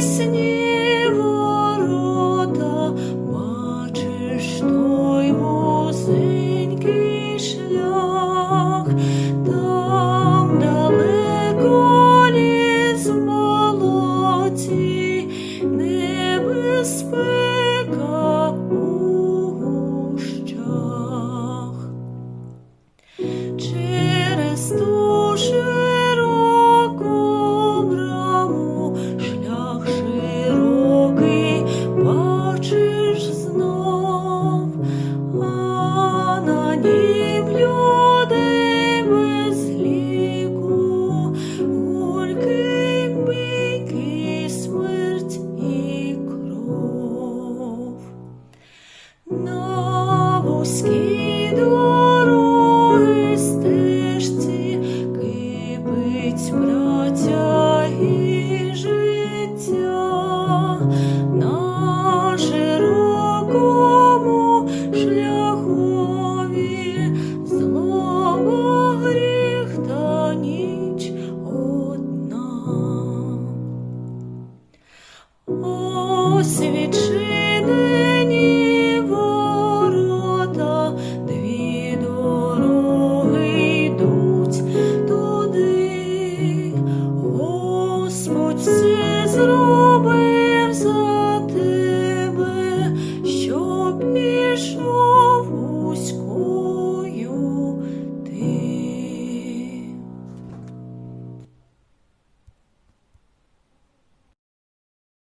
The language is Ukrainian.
пісні. На вузькій дороги стежці кипить праця на широкому шляхові злоба гріх та ніч одна. through.